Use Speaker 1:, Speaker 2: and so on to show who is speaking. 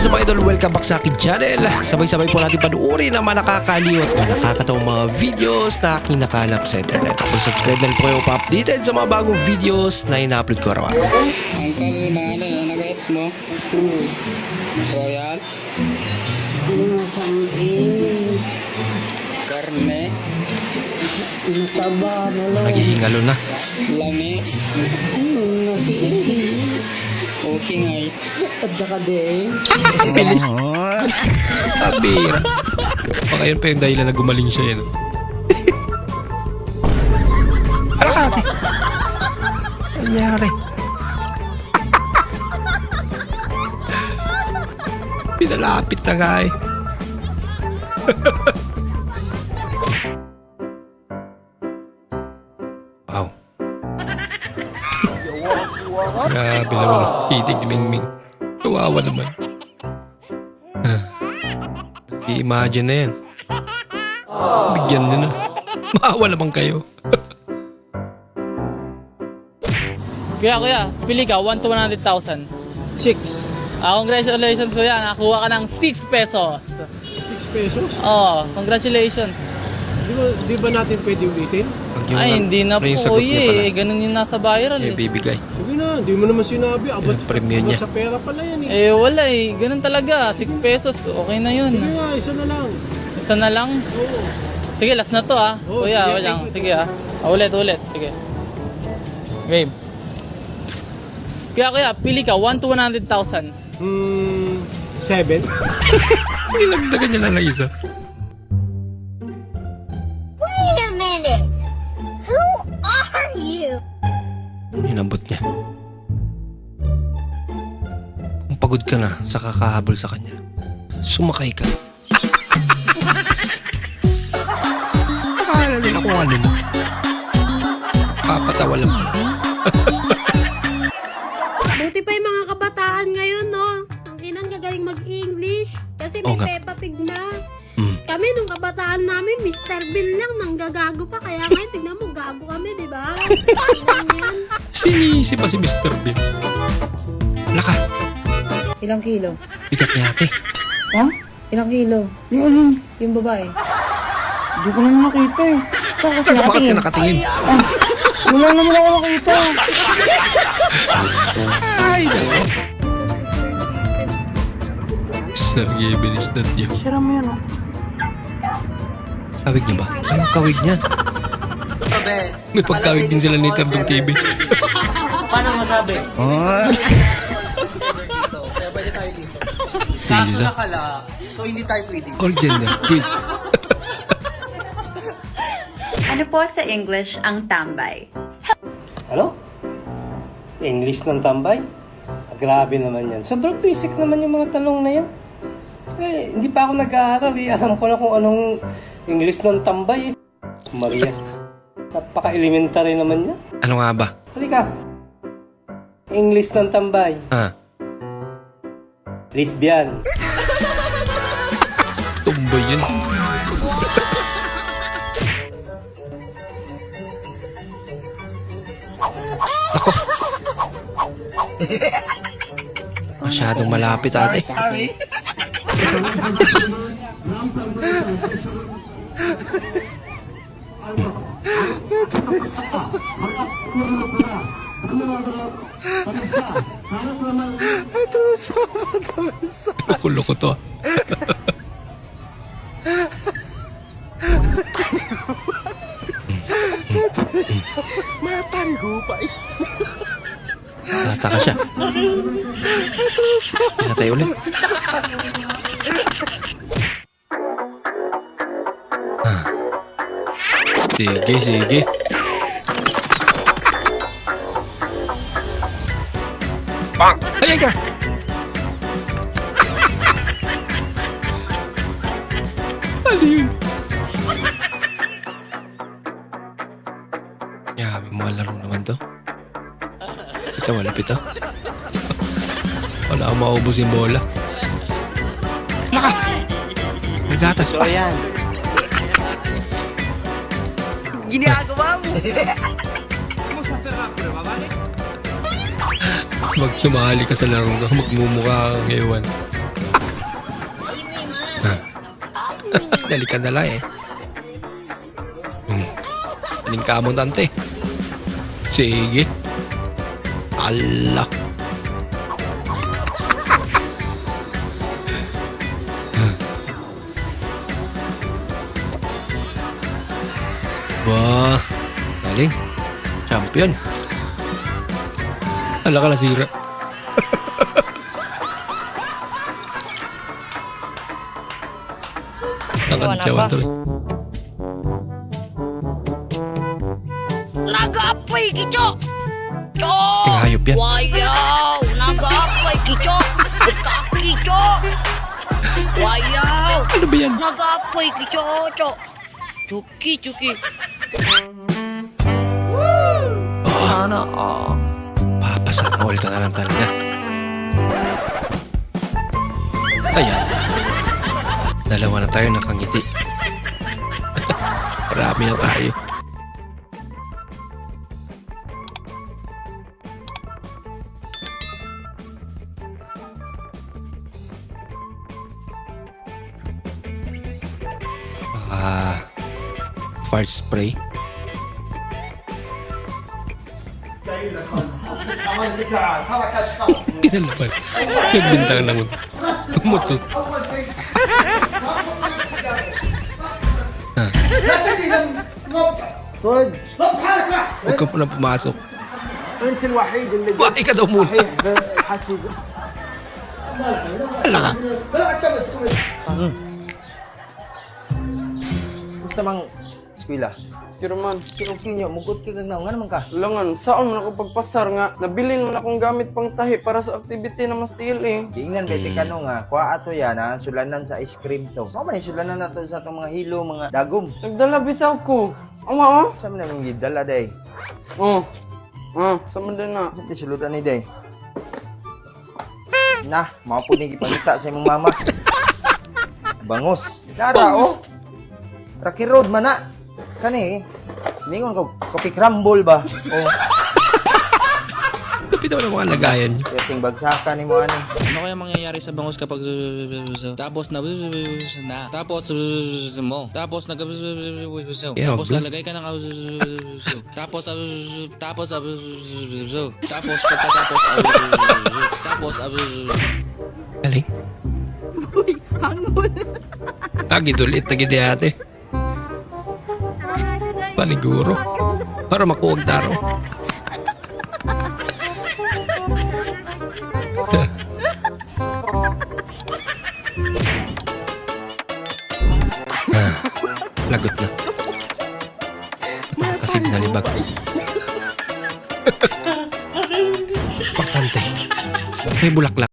Speaker 1: is up idol? Welcome back sa akin channel. Sabay-sabay po natin panuorin ang mga nakakaliw at mga nakakatawang mga videos na aking nakalap sa internet. Kung subscribe na rin po kayo pa-updated sa mga bagong videos na ina-upload ko araw-araw.
Speaker 2: Uncle, mahal na nag-eat mo? Royal?
Speaker 3: Masangin.
Speaker 2: Karne?
Speaker 3: Mataba na lang.
Speaker 1: Naghihingalo na.
Speaker 2: Lamis?
Speaker 3: Ano na si
Speaker 2: Okay ngay?
Speaker 3: At saka din.
Speaker 1: Ang bilis. Abira. Baka yun pa yung dahilan na gumaling siya yun. Ano ka ate? Ano nangyari? Pinalapit na nga eh. wow. Grabe naman. Kitig ni Mingming. Kawawa naman. Ah. I-imagine na yan. Bigyan nyo na. Maawa naman kayo.
Speaker 4: Kuya, kuya, pili ka, 1 to 100,000. 6. Ah, congratulations kuya, nakakuha ka ng 6 pesos.
Speaker 5: 6 pesos?
Speaker 4: Oh, congratulations.
Speaker 5: Di ba, di ba natin pwede ulitin?
Speaker 1: Pag yung-
Speaker 4: Ay, hindi na
Speaker 1: ano
Speaker 4: po
Speaker 1: yung sagot niya pala?
Speaker 4: eh. Ganun yung nasa viral
Speaker 1: Yung
Speaker 4: eh.
Speaker 1: bibigay.
Speaker 5: Sige na, di mo naman sinabi. Abot,
Speaker 1: Yung premium
Speaker 5: abot
Speaker 1: niya.
Speaker 5: sa pera pala yan eh.
Speaker 4: Eh, wala eh. Ganun talaga. 6 pesos. Okay na yun.
Speaker 5: Sige nga, isa na lang.
Speaker 4: Isa na lang.
Speaker 5: Oo.
Speaker 4: Sige, last na to ah.
Speaker 5: Oh,
Speaker 4: kuya,
Speaker 5: sige,
Speaker 4: wala.
Speaker 5: thank you,
Speaker 4: Sige ah. Ah, ulit, ulit. Sige. Game. Kuya, kuya, pili ka, 1 to 100,000.
Speaker 5: Hmm, 7?
Speaker 1: Nilagdagan niya lang na isa. Pagod ka na sa kakahabol sa kanya, sumakay ka. Akala nila kung ano na. Papatawa lang.
Speaker 6: Buti pa yung mga kabataan ngayon, no? Ang kinang gagaling mag-English. Kasi may
Speaker 1: Oo nga.
Speaker 6: Peppa Pig na.
Speaker 1: Mm.
Speaker 6: Kami nung kabataan namin, Mr. Bill lang, nang gagago pa. Kaya ngayon, tignan mo, gago kami, di ba? Ganyan.
Speaker 1: Sinisi pa si Mr. Bean. Laka,
Speaker 7: Ilang kilo?
Speaker 1: bigat niya ate.
Speaker 7: Ha? Ilang kilo?
Speaker 3: Yung ano,
Speaker 7: Yung babae.
Speaker 3: di ko naman nakita eh.
Speaker 7: Saan kasi
Speaker 1: Saka bakit ka
Speaker 7: nakatingin?
Speaker 1: nakatingin?
Speaker 3: Wala naman ako nakita.
Speaker 1: Ay, naku. Sergey Benistat yun.
Speaker 3: Sira mo yan oh.
Speaker 1: Kawig niya ba? Ay, kawig niya. May pagkawig din sila ni Terdong TV.
Speaker 4: Paano masabi? Kaso
Speaker 1: Pizza.
Speaker 4: nakala, so hindi tayo pwede.
Speaker 1: All gender. Please.
Speaker 8: Ano po sa English ang tambay?
Speaker 9: Ano? English ng tambay? Grabe naman yan. Sobrang basic naman yung mga tanong na yan. Eh, hindi pa ako nag-aaral eh. Alam ko na kung anong English ng tambay eh. Maria. Napaka-elementary naman yan.
Speaker 1: Ano nga ba?
Speaker 9: Halika. English ng tambay.
Speaker 1: Ah,
Speaker 9: Lesbian.
Speaker 1: tumboy yun. Ako. Masyadong malapit ate. Loko-loko to. ah. Bata ka siya. Pinatay ulit. Ah. Sige, sige. Bang! Ayan ka! Ano yun? Yabi, mga laro naman to. Ikaw, malapit to. Wala akong maubos yung bola. Laka! May gatas pa.
Speaker 9: yan.
Speaker 4: Ginagawa mo!
Speaker 1: Mag sumali ka sa laro ka, magmumukha kang ewan. Dalikan na lang eh. Hmm. Aling ka mo, tante. Sige. Allah. Bah, galing. Champion. Ala kala sira. Tangan jawa
Speaker 10: tuh. Naga apa
Speaker 1: iki, Cok? Cok.
Speaker 10: Eh, Sing hayup ya. Wayau,
Speaker 1: naga apa iki,
Speaker 10: Cok? Kaki, Cok. Wayau. Lebihan. Naga Kicho! iki, chuki! Cok. Cuki, cuki.
Speaker 1: Sana, oh. Ah? Papasana all ka na lang talaga. Ayan. Dalawa na tayo nakangiti. Marami na tayo. Ah, fart spray. Pinalabas. Nagbintang ng motor.
Speaker 3: صد
Speaker 1: Huwag ka muna pumasok.
Speaker 3: انت الوحيد اللي
Speaker 1: Buhay ka daw muna.
Speaker 3: صحيح بالحكي
Speaker 1: Wala ka.
Speaker 3: Gusto mang eskwela.
Speaker 2: Pero man,
Speaker 3: Okay nyo, mugot ka gagnaw. Nga naman ka.
Speaker 2: langan, saan man ako pagpasar nga, nabilin man akong gamit pang tahi para sa activity na mas tiil eh.
Speaker 3: Tingnan ba, tika no nga, kuha ato yan ha, sulanan sa ice cream to. Mga man, sulanan na to sa itong mga hilo, mga dagom.
Speaker 2: Nagdala bitaw ko. Ama oh.
Speaker 3: Saan mo namin gidala, day?
Speaker 2: Oh. Ah, sama din na.
Speaker 3: Hindi sulutan ni day. Na, mga po nang ipangita sa imong mama. Bangos. Dara, oh. Rocky Road man na. Kani, mingon ko, kopi crumble ba? Oh,
Speaker 1: Lapit naman ang mga lagayan niyo.
Speaker 3: yating bagsakan ni mo ani.
Speaker 11: Ano kaya mangyayari sa bangus kapag tapos na na tapos mo tapos nag tapos lalagay ka ng tapos tapos tapos pagkatapos tapos
Speaker 1: Galing. Lagi tulit na gidi ate. Paniguro. Para makuwag taro. ah, lagot na. Kasi binalibag. Importante. May bulaklak.